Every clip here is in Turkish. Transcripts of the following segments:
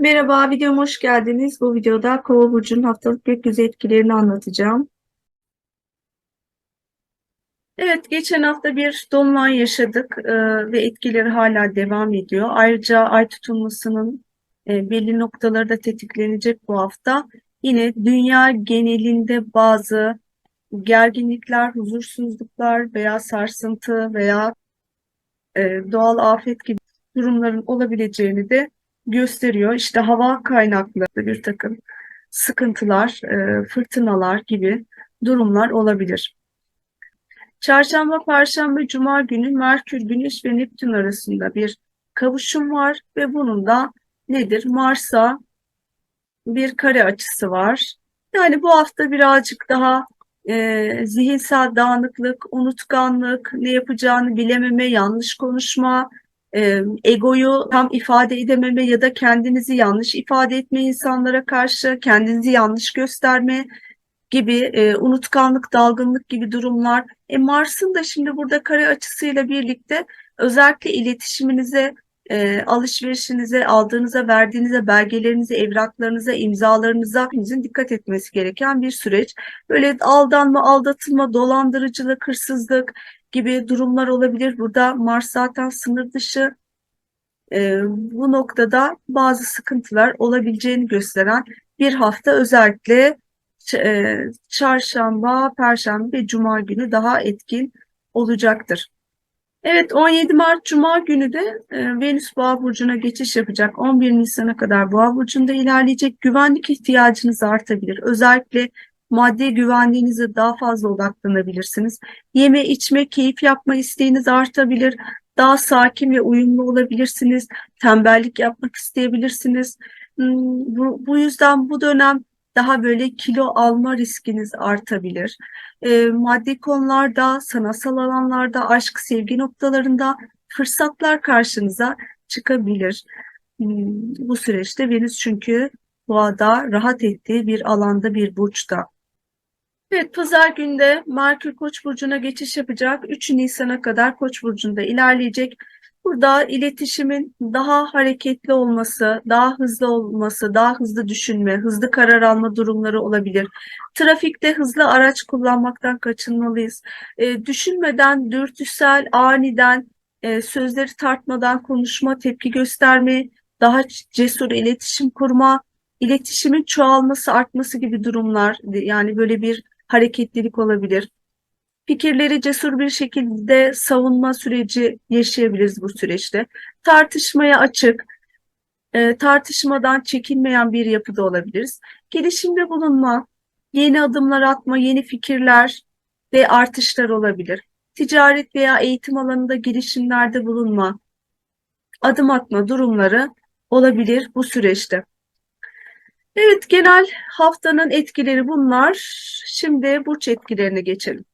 Merhaba, videoma hoş geldiniz. Bu videoda Kova burcunun haftalık gökyüzü etkilerini anlatacağım. Evet, geçen hafta bir dolunay yaşadık e, ve etkileri hala devam ediyor. Ayrıca ay tutulmasının e, belli noktaları da tetiklenecek bu hafta. Yine dünya genelinde bazı gerginlikler, huzursuzluklar veya sarsıntı veya e, doğal afet gibi durumların olabileceğini de gösteriyor. İşte hava kaynaklı bir takım sıkıntılar, e, fırtınalar gibi durumlar olabilir. Çarşamba, Perşembe, Cuma günü Merkür, Güneş ve Neptün arasında bir kavuşum var ve bunun da nedir? Mars'a bir kare açısı var. Yani bu hafta birazcık daha e, zihinsel dağınıklık, unutkanlık, ne yapacağını bilememe, yanlış konuşma, e, egoyu tam ifade edememe ya da kendinizi yanlış ifade etme insanlara karşı, kendinizi yanlış gösterme gibi e, unutkanlık, dalgınlık gibi durumlar. E, Mars'ın da şimdi burada kare açısıyla birlikte özellikle iletişiminize, e, alışverişinize, aldığınıza, verdiğinize, belgelerinize, evraklarınıza, imzalarınıza hepinizin dikkat etmesi gereken bir süreç. Böyle aldanma, aldatılma, dolandırıcılık, hırsızlık gibi durumlar olabilir. Burada Mars zaten sınır dışı. E, bu noktada bazı sıkıntılar olabileceğini gösteren bir hafta özellikle e, çarşamba, perşembe ve cuma günü daha etkin olacaktır. Evet 17 Mart Cuma günü de e, Venüs Boğa burcuna geçiş yapacak. 11 Nisan'a kadar Boğa burcunda ilerleyecek. Güvenlik ihtiyacınız artabilir. Özellikle maddi güvenliğinize daha fazla odaklanabilirsiniz. Yeme içme, keyif yapma isteğiniz artabilir. Daha sakin ve uyumlu olabilirsiniz. Tembellik yapmak isteyebilirsiniz. Hmm, Bu, bu yüzden bu dönem daha böyle kilo alma riskiniz artabilir. E, maddi konularda, sanatsal alanlarda, aşk, sevgi noktalarında fırsatlar karşınıza çıkabilir. Hmm, Bu süreçte Venüs çünkü boğada rahat ettiği bir alanda, bir burçta. Evet, pazar günde Merkür Koç burcuna geçiş yapacak. 3 Nisan'a kadar Koç burcunda ilerleyecek. Burada iletişimin daha hareketli olması, daha hızlı olması, daha hızlı düşünme, hızlı karar alma durumları olabilir. Trafikte hızlı araç kullanmaktan kaçınmalıyız. E, düşünmeden, dürtüsel, aniden, e, sözleri tartmadan konuşma, tepki gösterme, daha cesur iletişim kurma, iletişimin çoğalması, artması gibi durumlar, yani böyle bir hareketlilik olabilir fikirleri cesur bir şekilde savunma süreci yaşayabiliriz bu süreçte. Tartışmaya açık, e, tartışmadan çekinmeyen bir yapıda olabiliriz. Gelişimde bulunma, yeni adımlar atma, yeni fikirler ve artışlar olabilir. Ticaret veya eğitim alanında girişimlerde bulunma, adım atma durumları olabilir bu süreçte. Evet, genel haftanın etkileri bunlar. Şimdi burç etkilerine geçelim.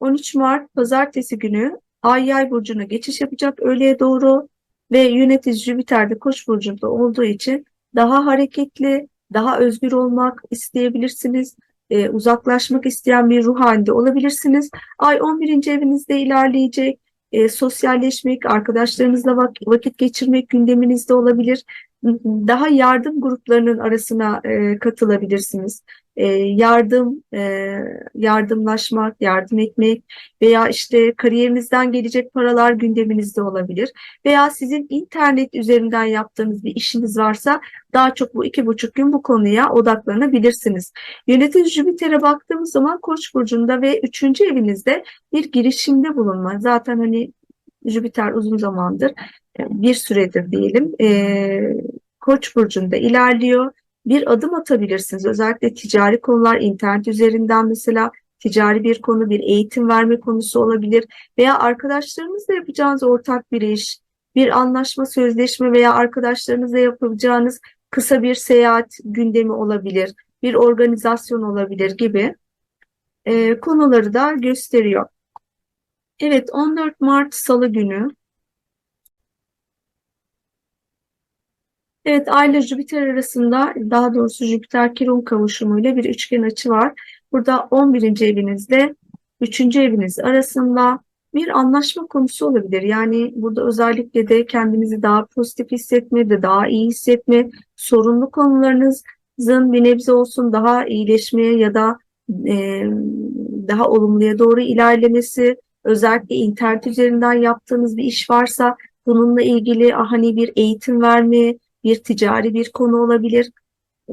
13 Mart Pazartesi günü Ay Yay burcuna geçiş yapacak öğleye doğru ve yönetici Jüpiter de Koç burcunda olduğu için daha hareketli, daha özgür olmak isteyebilirsiniz. Ee, uzaklaşmak isteyen bir ruh halinde olabilirsiniz. Ay 11. evinizde ilerleyecek. Ee, sosyalleşmek, arkadaşlarınızla vak vakit geçirmek gündeminizde olabilir. Daha yardım gruplarının arasına e, katılabilirsiniz e, yardım, e, yardımlaşmak, yardım etmek veya işte kariyerinizden gelecek paralar gündeminizde olabilir. Veya sizin internet üzerinden yaptığınız bir işiniz varsa daha çok bu iki buçuk gün bu konuya odaklanabilirsiniz. Yönetici Jüpiter'e baktığımız zaman Koç burcunda ve üçüncü evinizde bir girişimde bulunma. Zaten hani Jüpiter uzun zamandır bir süredir diyelim e, Koç burcunda ilerliyor bir adım atabilirsiniz. Özellikle ticari konular internet üzerinden mesela ticari bir konu, bir eğitim verme konusu olabilir veya arkadaşlarınızla yapacağınız ortak bir iş, bir anlaşma, sözleşme veya arkadaşlarınızla yapacağınız kısa bir seyahat gündemi olabilir, bir organizasyon olabilir gibi e, konuları da gösteriyor. Evet 14 Mart Salı günü Evet, Ay ile Jüpiter arasında daha doğrusu Jüpiter Kiron kavuşumuyla bir üçgen açı var. Burada 11. evinizde 3. eviniz arasında bir anlaşma konusu olabilir. Yani burada özellikle de kendinizi daha pozitif hissetme, de daha iyi hissetme, sorunlu konularınızın bir nebze olsun daha iyileşmeye ya da e, daha olumluya doğru ilerlemesi, özellikle internet üzerinden yaptığınız bir iş varsa bununla ilgili hani bir eğitim verme, bir ticari bir konu olabilir.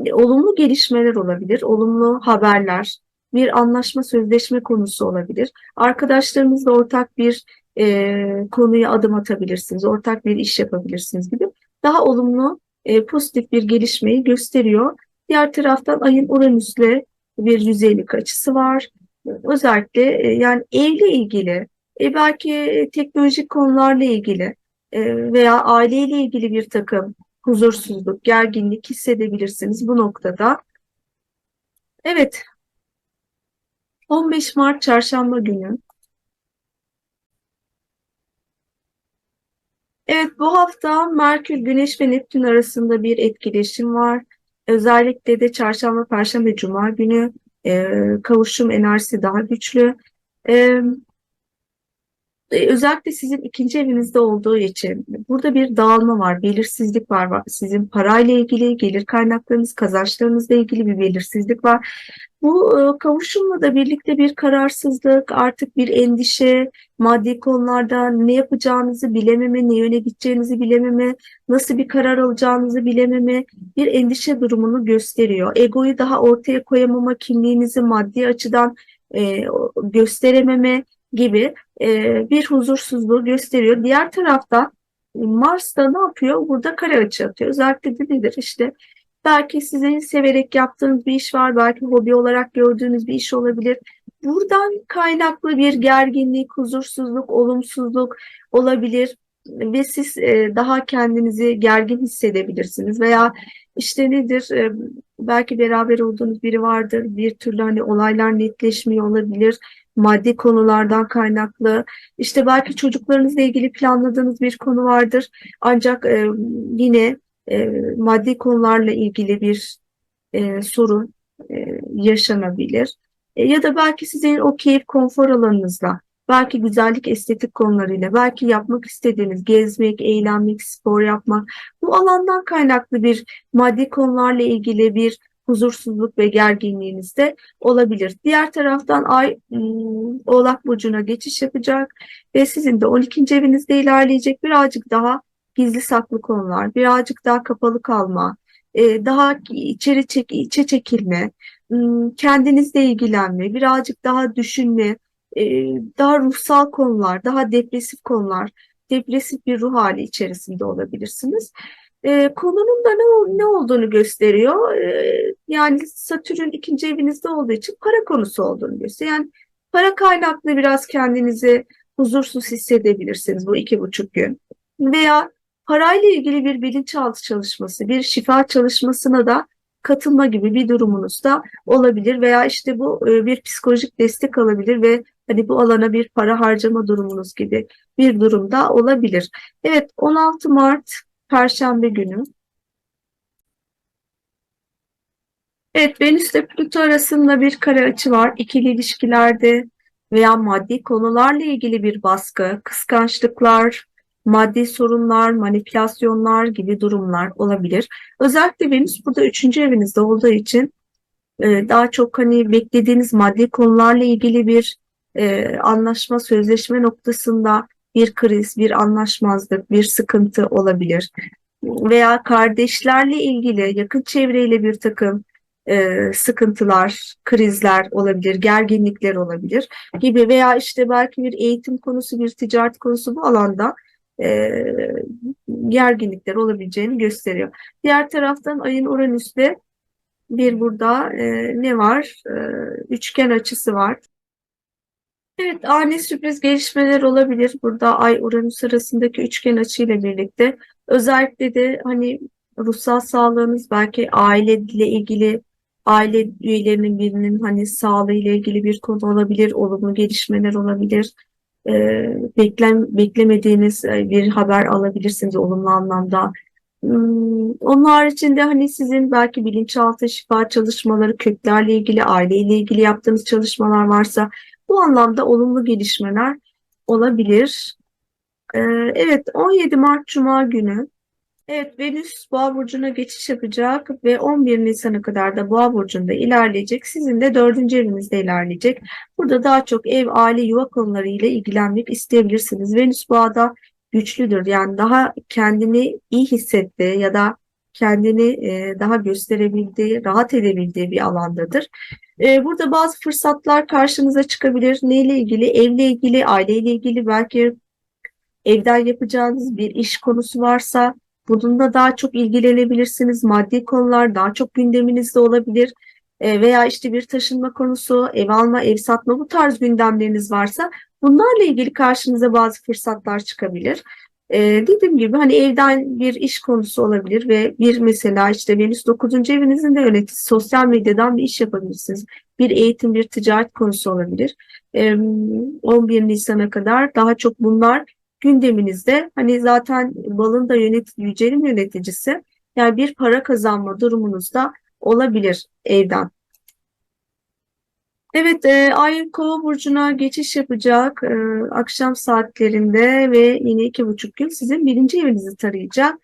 E, Olumlu gelişmeler olabilir, olumlu haberler, bir anlaşma sözleşme konusu olabilir. Arkadaşlarınızla ortak bir e, konuya adım atabilirsiniz, ortak bir iş yapabilirsiniz gibi daha olumlu, e, pozitif bir gelişmeyi gösteriyor. Diğer taraftan ayın Uranüs'le bir yüzeylik açısı var. Özellikle e, yani evle ilgili, e, belki teknolojik konularla ilgili e, veya aileyle ilgili bir takım huzursuzluk, gerginlik hissedebilirsiniz bu noktada. Evet, 15 Mart Çarşamba günü. Evet, bu hafta Merkür, Güneş ve Neptün arasında bir etkileşim var. Özellikle de Çarşamba, Perşembe, Cuma günü kavuşum enerjisi daha güçlü. Özellikle sizin ikinci evinizde olduğu için burada bir dağılma var, belirsizlik var. var. Sizin parayla ilgili, gelir kaynaklarınız, kazançlarınızla ilgili bir belirsizlik var. Bu e, kavuşumla da birlikte bir kararsızlık, artık bir endişe, maddi konularda ne yapacağınızı bilememe, ne yöne gideceğinizi bilememe, nasıl bir karar alacağınızı bilememe bir endişe durumunu gösteriyor. Egoyu daha ortaya koyamama, kimliğinizi maddi açıdan e, gösterememe gibi e, bir huzursuzluğu gösteriyor. Diğer tarafta Mars da ne yapıyor? Burada kare açı atıyor. Özellikle de nedir? İşte belki sizin severek yaptığınız bir iş var, belki hobi olarak gördüğünüz bir iş olabilir. Buradan kaynaklı bir gerginlik, huzursuzluk, olumsuzluk olabilir ve siz e, daha kendinizi gergin hissedebilirsiniz veya işte nedir e, belki beraber olduğunuz biri vardır bir türlü hani olaylar netleşmiyor olabilir maddi konulardan kaynaklı. İşte belki çocuklarınızla ilgili planladığınız bir konu vardır. Ancak e, yine e, maddi konularla ilgili bir e, sorun e, yaşanabilir. E, ya da belki sizin o keyif konfor alanınızla belki güzellik estetik konularıyla belki yapmak istediğiniz gezmek eğlenmek spor yapmak bu alandan kaynaklı bir maddi konularla ilgili bir huzursuzluk ve gerginliğiniz de olabilir. Diğer taraftan Ay ım, Oğlak Burcu'na geçiş yapacak ve sizin de 12. evinizde ilerleyecek birazcık daha gizli saklı konular, birazcık daha kapalı kalma, e, daha içeri çek, içe çekilme, ım, kendinizle ilgilenme, birazcık daha düşünme, e, daha ruhsal konular, daha depresif konular, depresif bir ruh hali içerisinde olabilirsiniz. E, konunun da ne, ne olduğunu gösteriyor. E, yani Satürn ikinci evinizde olduğu için para konusu olduğunu gösteriyor. Yani para kaynaklı biraz kendinizi huzursuz hissedebilirsiniz bu iki buçuk gün. Veya parayla ilgili bir bilinçaltı çalışması, bir şifa çalışmasına da katılma gibi bir durumunuz da olabilir veya işte bu e, bir psikolojik destek alabilir ve hani bu alana bir para harcama durumunuz gibi bir durumda olabilir. Evet 16 Mart Perşembe günü. Evet, Venüs ile Plüto arasında bir kare açı var. İkili ilişkilerde veya maddi konularla ilgili bir baskı, kıskançlıklar, maddi sorunlar, manipülasyonlar gibi durumlar olabilir. Özellikle Venüs burada üçüncü evinizde olduğu için e, daha çok hani beklediğiniz maddi konularla ilgili bir e, anlaşma, sözleşme noktasında bir kriz, bir anlaşmazlık, bir sıkıntı olabilir. Veya kardeşlerle ilgili, yakın çevreyle bir takım e, sıkıntılar, krizler olabilir, gerginlikler olabilir gibi veya işte belki bir eğitim konusu, bir ticaret konusu bu alanda e, gerginlikler olabileceğini gösteriyor. Diğer taraftan ayın Uranüs'te bir burada e, ne var? E, üçgen açısı var. Evet, ani sürpriz gelişmeler olabilir. Burada Ay Uranüs arasındaki üçgen açıyla birlikte özellikle de hani ruhsal sağlığınız belki aileyle ilgili aile üyelerinin birinin hani sağlığıyla ilgili bir konu olabilir, olumlu gelişmeler olabilir. Ee, beklem beklemediğiniz e, bir haber alabilirsiniz olumlu anlamda. Hmm, Onun haricinde hani sizin belki bilinçaltı şifa çalışmaları, köklerle ilgili, aileyle ilgili yaptığınız çalışmalar varsa bu anlamda olumlu gelişmeler olabilir. Ee, evet 17 Mart Cuma günü. Evet Venüs Boğa burcuna geçiş yapacak ve 11 Nisan'a kadar da Boğa burcunda ilerleyecek. Sizin de dördüncü evinizde ilerleyecek. Burada daha çok ev, aile, yuva konularıyla ilgilenmek isteyebilirsiniz. Venüs Boğa'da güçlüdür. Yani daha kendini iyi hissettiği ya da kendini daha gösterebildiği, rahat edebildiği bir alandadır. Burada bazı fırsatlar karşınıza çıkabilir. Neyle ilgili? Evle ilgili, aileyle ilgili belki evden yapacağınız bir iş konusu varsa bununla daha çok ilgilenebilirsiniz. Maddi konular daha çok gündeminizde olabilir. Veya işte bir taşınma konusu, ev alma, ev satma bu tarz gündemleriniz varsa bunlarla ilgili karşınıza bazı fırsatlar çıkabilir. E, dediğim gibi hani evden bir iş konusu olabilir ve bir mesela işte Venüs 9. evinizin de yöneticisi sosyal medyadan bir iş yapabilirsiniz. Bir eğitim, bir ticaret konusu olabilir. E, 11 Nisan'a kadar daha çok bunlar gündeminizde. Hani zaten balın da yönet yücelin yöneticisi. Yani bir para kazanma durumunuzda olabilir evden. Evet, e, Ay Kova burcuna geçiş yapacak e, akşam saatlerinde ve yine iki buçuk gün sizin birinci evinizi tarayacak.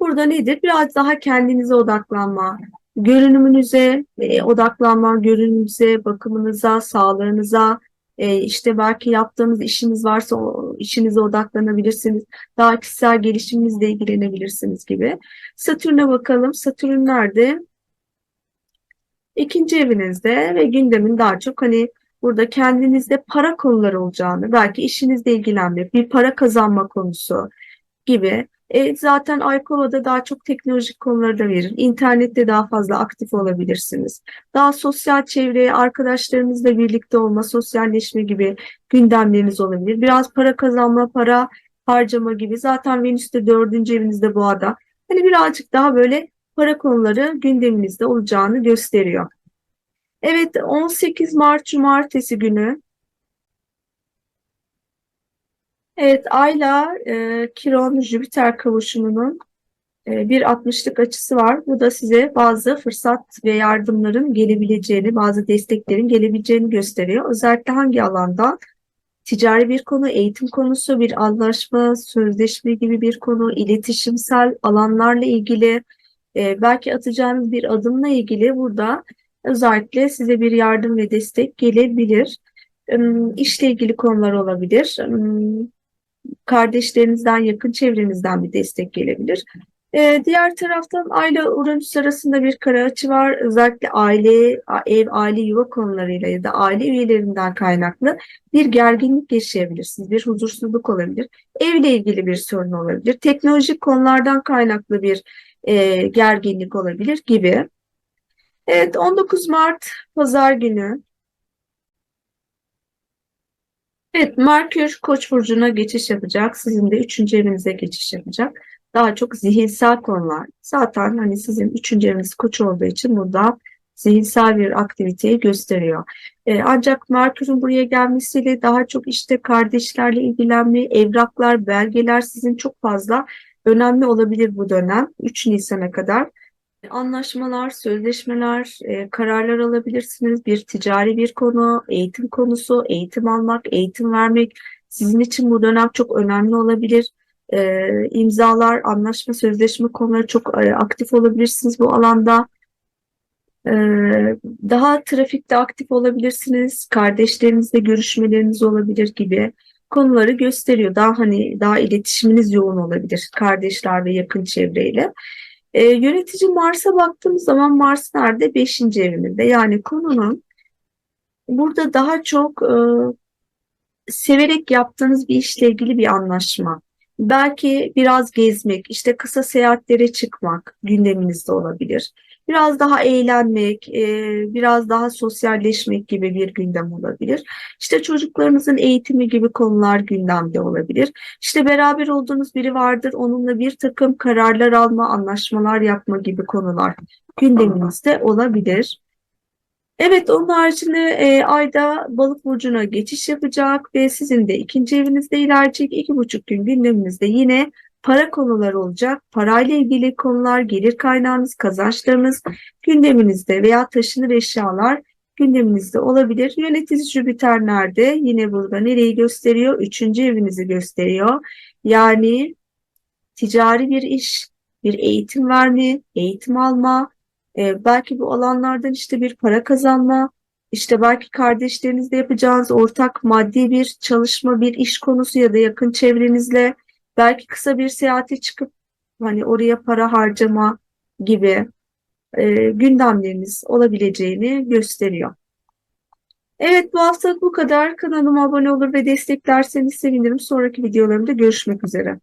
Burada nedir? Biraz daha kendinize odaklanma, görünümünüze e, odaklanma, görünümünüze, bakımınıza, sağlığınıza, e, işte belki yaptığınız işiniz varsa o işinize odaklanabilirsiniz. Daha kişisel gelişiminizle ilgilenebilirsiniz gibi. Satürn'e bakalım. Satürn nerede? İkinci evinizde ve gündemin daha çok hani burada kendinizde para konuları olacağını, belki işinizle ilgilenmek, bir para kazanma konusu gibi. E, zaten Aykova'da daha çok teknolojik konuları da verir. İnternette daha fazla aktif olabilirsiniz. Daha sosyal çevreye, arkadaşlarınızla birlikte olma, sosyalleşme gibi gündemleriniz olabilir. Biraz para kazanma, para harcama gibi. Zaten Venüs de dördüncü evinizde boğada. Hani birazcık daha böyle para konuları gündeminizde olacağını gösteriyor. Evet 18 Mart Cumartesi günü Evet Ayla e, Kiron Jüpiter kavuşumunun e, bir 60'lık açısı var. Bu da size bazı fırsat ve yardımların gelebileceğini, bazı desteklerin gelebileceğini gösteriyor. Özellikle hangi alanda? Ticari bir konu, eğitim konusu, bir anlaşma, sözleşme gibi bir konu, iletişimsel alanlarla ilgili, e, belki atacağınız bir adımla ilgili burada özellikle size bir yardım ve destek gelebilir. Im, İşle ilgili konular olabilir. Im, Kardeşlerinizden, yakın çevrenizden bir destek gelebilir. Ee, diğer taraftan aile Uranüs arasında bir kare açı var. Özellikle aile, ev, aile, yuva konularıyla ya da aile üyelerinden kaynaklı bir gerginlik yaşayabilirsiniz. Bir huzursuzluk olabilir. Evle ilgili bir sorun olabilir. Teknolojik konulardan kaynaklı bir e, gerginlik olabilir gibi. Evet 19 Mart Pazar günü. Evet Merkür Koç burcuna geçiş yapacak. Sizin de 3. evinize geçiş yapacak. Daha çok zihinsel konular. Zaten hani sizin 3. eviniz Koç olduğu için burada zihinsel bir aktiviteyi gösteriyor. Ee, ancak Merkür'ün buraya gelmesiyle daha çok işte kardeşlerle ilgilenme, evraklar, belgeler sizin çok fazla önemli olabilir bu dönem 3 Nisan'a kadar. Anlaşmalar, sözleşmeler, e, kararlar alabilirsiniz. Bir ticari bir konu, eğitim konusu, eğitim almak, eğitim vermek sizin için bu dönem çok önemli olabilir. E, imzalar, anlaşma, sözleşme konuları çok e, aktif olabilirsiniz bu alanda. E, daha trafikte aktif olabilirsiniz. Kardeşlerinizle görüşmeleriniz olabilir gibi konuları gösteriyor. Daha hani daha iletişiminiz yoğun olabilir kardeşler ve yakın çevreyle. E, yönetici Mars'a baktığımız zaman Mars nerede? Beşinci evinde. Yani konunun burada daha çok e, severek yaptığınız bir işle ilgili bir anlaşma. Belki biraz gezmek, işte kısa seyahatlere çıkmak gündeminizde olabilir. Biraz daha eğlenmek, e, biraz daha sosyalleşmek gibi bir gündem olabilir. İşte çocuklarınızın eğitimi gibi konular gündemde olabilir. İşte beraber olduğunuz biri vardır, onunla bir takım kararlar alma, anlaşmalar yapma gibi konular gündeminizde olabilir. Evet, onun haricinde e, ayda balık burcuna geçiş yapacak ve sizin de ikinci evinizde ilerleyecek iki buçuk gün gündeminizde yine para konuları olacak. Parayla ilgili konular, gelir kaynağınız, kazançlarınız gündeminizde veya taşınır eşyalar gündeminizde olabilir. Yönetici Jüpiter nerede? Yine burada nereyi gösteriyor? Üçüncü evinizi gösteriyor. Yani ticari bir iş, bir eğitim verme, eğitim alma, e, belki bu alanlardan işte bir para kazanma, işte belki kardeşlerinizle yapacağınız ortak maddi bir çalışma, bir iş konusu ya da yakın çevrenizle belki kısa bir seyahate çıkıp hani oraya para harcama gibi e, gündemleriniz olabileceğini gösteriyor. Evet bu haftalık bu kadar. Kanalıma abone olur ve desteklerseniz sevinirim. Sonraki videolarımda görüşmek üzere.